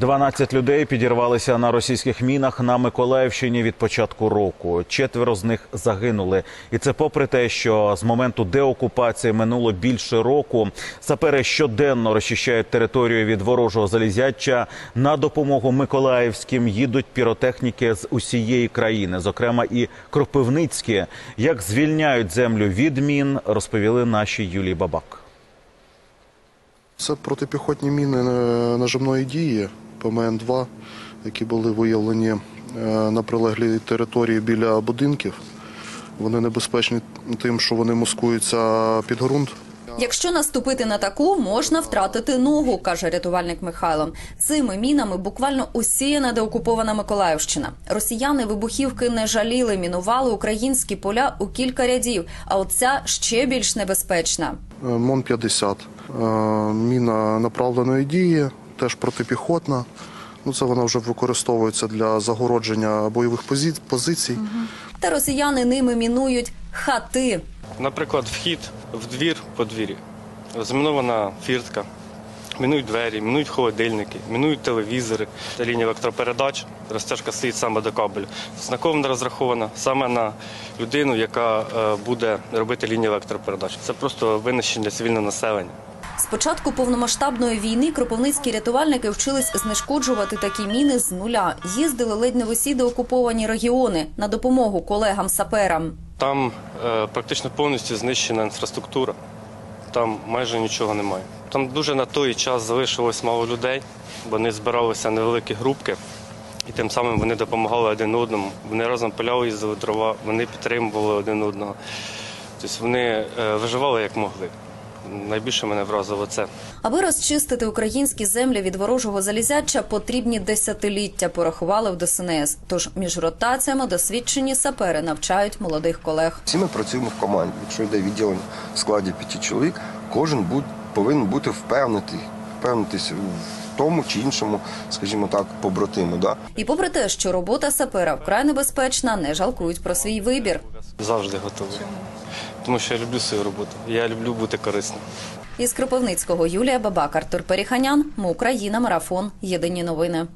12 людей підірвалися на російських мінах на Миколаївщині від початку року. Четверо з них загинули, і це попри те, що з моменту деокупації минуло більше року. Сапери щоденно розчищають територію від ворожого залізяча. На допомогу миколаївським їдуть піротехніки з усієї країни, зокрема і Кропивницькі. Як звільняють землю від мін, розповіли наші Юлії Бабак. Це протипіхотні міни е, нажимної дії ПМН-2, які були виявлені е, на прилеглій території біля будинків. Вони небезпечні тим, що вони маскуються під ґрунт. Якщо наступити на таку, можна втратити ногу, каже рятувальник Михайло. Цими мінами буквально усіяна деокупована Миколаївщина. Росіяни вибухівки не жаліли, мінували українські поля у кілька рядів. А оця ще більш небезпечна. Е, МОН-50. Е, Міна направленої дії, теж протипіхотна. Ну, це вона вже використовується для загородження бойових позі- позицій. Та росіяни ними мінують хати. Наприклад, вхід в двір подвір'я, замінована фіртка, мінують двері, мінують холодильники, мінують телевізори, лінія електропередач, розтяжка стоїть саме до кабелю. Знаково розрахована саме на людину, яка е, буде робити лінію електропередач. Це просто винищення цивільного населення. Початку повномасштабної війни кропивницькі рятувальники вчились знешкоджувати такі міни з нуля. Їздили ледь не в усі деокуповані регіони на допомогу колегам-саперам. Там е, практично повністю знищена інфраструктура, там майже нічого немає. Там дуже на той час залишилось мало людей, вони збиралися невеликі групки, і тим самим вони допомагали один одному. Вони разом пиляли їздили дрова, вони підтримували один одного. Тобто вони е, виживали як могли. Найбільше мене вразило це. Аби розчистити українські землі від ворожого залізяча, потрібні десятиліття, порахували в ДСНС. Тож між ротаціями досвідчені сапери навчають молодих колег. Всі ми працюємо в команді. Якщо йде відділення в складі п'яти чоловік, кожен будь, повинен бути впевнений, впевнитись в тому чи іншому, скажімо так, побратиму. Да? І попри те, що робота сапера вкрай небезпечна, не жалкують про свій вибір. Завжди готовий. Тому що я люблю свою роботу. Я люблю бути корисним. Із Кропивницького Юлія Бабак, Артур Періханян. Ми Україна. Марафон. Єдині новини.